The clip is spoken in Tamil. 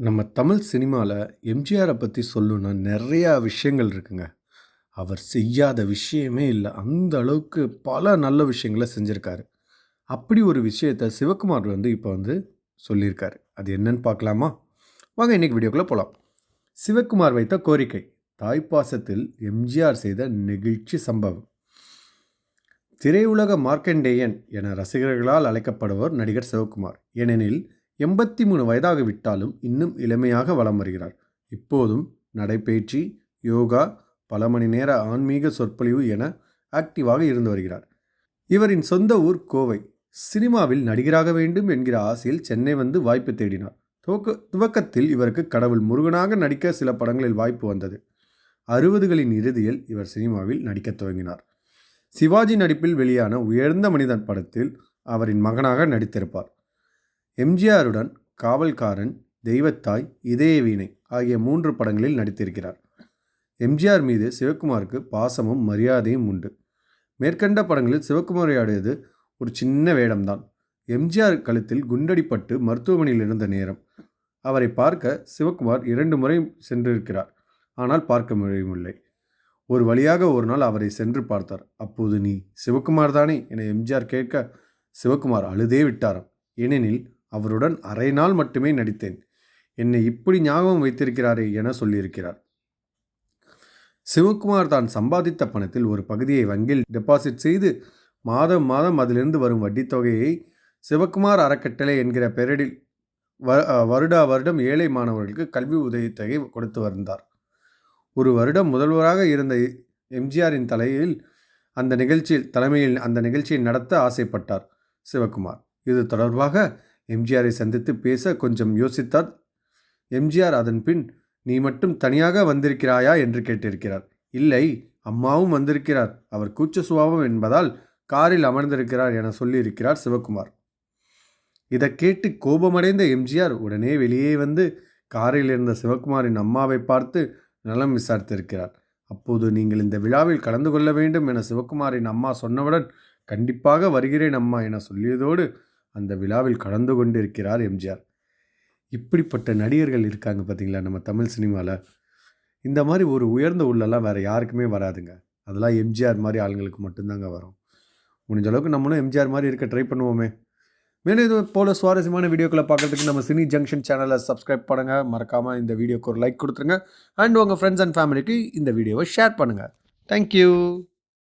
நம்ம தமிழ் சினிமாவில் எம்ஜிஆரை பற்றி சொல்லணுன்னா நிறையா விஷயங்கள் இருக்குங்க. அவர் செய்யாத விஷயமே இல்லை. அந்த அளவுக்கு பல நல்ல விஷயங்களை செஞ்சுருக்காரு. அப்படி ஒரு விஷயத்தை சிவகுமார் வந்து இப்போ வந்து சொல்லியிருக்காரு அது என்னன்னு பார்க்கலாமா? வாங்க இன்றைக்கி வீடியோக்குள்ளே போகலாம் சிவகுமார் வைத்த கோரிக்கை தாய்ப்பாசத்தில் எம்ஜிஆர் செய்த நெகிழ்ச்சி சம்பவம். திரையுலக மார்க்கண்டேயன் என ரசிகர்களால் அழைக்கப்படுவர் நடிகர் சிவகுமார் ஏனெனில் எண்பத்தி மூணு வயதாக விட்டாலும் இன்னும் இளமையாக வலம் வருகிறார். இப்போதும் நடைபயிற்சி யோகா பல மணி நேர ஆன்மீக சொற்பொழிவு என ஆக்டிவாக இருந்து வருகிறார். இவரின் சொந்த ஊர் கோவை. சினிமாவில் நடிகராக வேண்டும் என்கிற ஆசையில் சென்னை வந்து வாய்ப்பு தேடினார். துவக்க துவக்கத்தில் இவருக்கு கடவுள் முருகனாக நடிக்க சில படங்களில் வாய்ப்பு வந்தது. அறுபதுகளின் இறுதியில் இவர் சினிமாவில் நடிக்கத் துவங்கினார். சிவாஜி நடிப்பில் வெளியான உயர்ந்த மனிதன் படத்தில் அவரின் மகனாக நடித்திருப்பார். எம்ஜிஆருடன் காவல்காரன் தெய்வத்தாய் இதய வீணை ஆகிய மூன்று படங்களில் நடித்திருக்கிறார். எம்ஜிஆர் மீது சிவகுமாருக்கு பாசமும் மரியாதையும் உண்டு. மேற்கண்ட படங்களில் சிவகுமாரையாடியது ஒரு சின்ன வேடம்தான். எம்ஜிஆர் கழுத்தில் குண்டடிப்பட்டு மருத்துவமனையில் இருந்த நேரம். அவரை பார்க்க சிவகுமார் இரண்டு முறை சென்றிருக்கிறார். ஆனால் பார்க்க முடியவில்லை. ஒரு வழியாக ஒரு நாள் அவரை சென்று பார்த்தார். அப்போது நீ சிவகுமார் தானே என எம்ஜிஆர் கேட்க சிவகுமார் அழுதே விட்டாராம். ஏனெனில் அவருடன் அரை நாள் மட்டுமே நடித்தேன். என்னை இப்படி ஞாபகம் வைத்திருக்கிறாரே என சொல்லியிருக்கிறார். சிவகுமார் தான் சம்பாதித்த பணத்தில் ஒரு பகுதியை வங்கியில் டெபாசிட் செய்து மாதம் மாதம் அதிலிருந்து வரும் வட்டித் தொகையை சிவகுமார் அறக்கட்டளை என்கிற பெயரில் வருடா வருடம் ஏழை மாணவர்களுக்கு கல்வி உதவித்தொகை கொடுத்து வந்தார். ஒரு வருடம் முதல்வராக இருந்த எம்ஜிஆரின் தலையில் அந்த நிகழ்ச்சியில் தலைமையில் அந்த நிகழ்ச்சியை நடத்த ஆசைப்பட்டார் சிவகுமார். இது தொடர்பாக எம்ஜிஆரை சந்தித்து பேச கொஞ்சம் யோசித்தார். எம்ஜிஆர் அதன் பின் நீ மட்டும் தனியாக வந்திருக்கிறாயா? என்று கேட்டிருக்கிறார். இல்லை அம்மாவும் வந்திருக்கிறார். அவர் கூச்ச சுபாவம் என்பதால் காரில் அமர்ந்திருக்கிறார் என சொல்லியிருக்கிறார் சிவகுமார். இதை கேட்டு கோபமடைந்த எம்ஜிஆர் உடனே வெளியே வந்து காரில் இருந்த சிவகுமாரின் அம்மாவை பார்த்து நலம் விசாரித்திருக்கிறார். அப்போது நீங்கள் இந்த விழாவில் கலந்து கொள்ள வேண்டும் என சிவகுமாரின் அம்மா சொன்னவுடன் கண்டிப்பாக வருகிறேன் அம்மா என சொல்லியதோடு அந்த விழாவில் கலந்து கொண்டிருக்கிறார் எம்ஜிஆர். இப்படிப்பட்ட நடிகர்கள் இருக்காங்க பார்த்தீங்களா நம்ம தமிழ் சினிமாவில் இந்த மாதிரி ஒரு உயர்ந்த உள்ளெல்லாம் வேறு யாருக்குமே வராதுங்க. அதெல்லாம் எம்ஜிஆர் மாதிரி ஆளுங்களுக்கு மட்டும்தாங்க வரும். முடிஞ்ச அளவுக்கு நம்மளும் எம்ஜிஆர் மாதிரி இருக்க ட்ரை பண்ணுவோமே. மேலும் இது போல் சுவாரஸ்யமான வீடியோக்களை பார்க்குறதுக்கு நம்ம சினி ஜங்ஷன் சேனலை சப்ஸ்கிரைப் பண்ணுங்கள் மறக்காமல் இந்த வீடியோக்கு ஒரு லைக் கொடுத்துருங்க. அண்ட் உங்கள் ஃப்ரெண்ட்ஸ் அண்ட் ஃபேமிலிக்கு இந்த வீடியோவை ஷேர் பண்ணுங்கள் தேங்க்யூ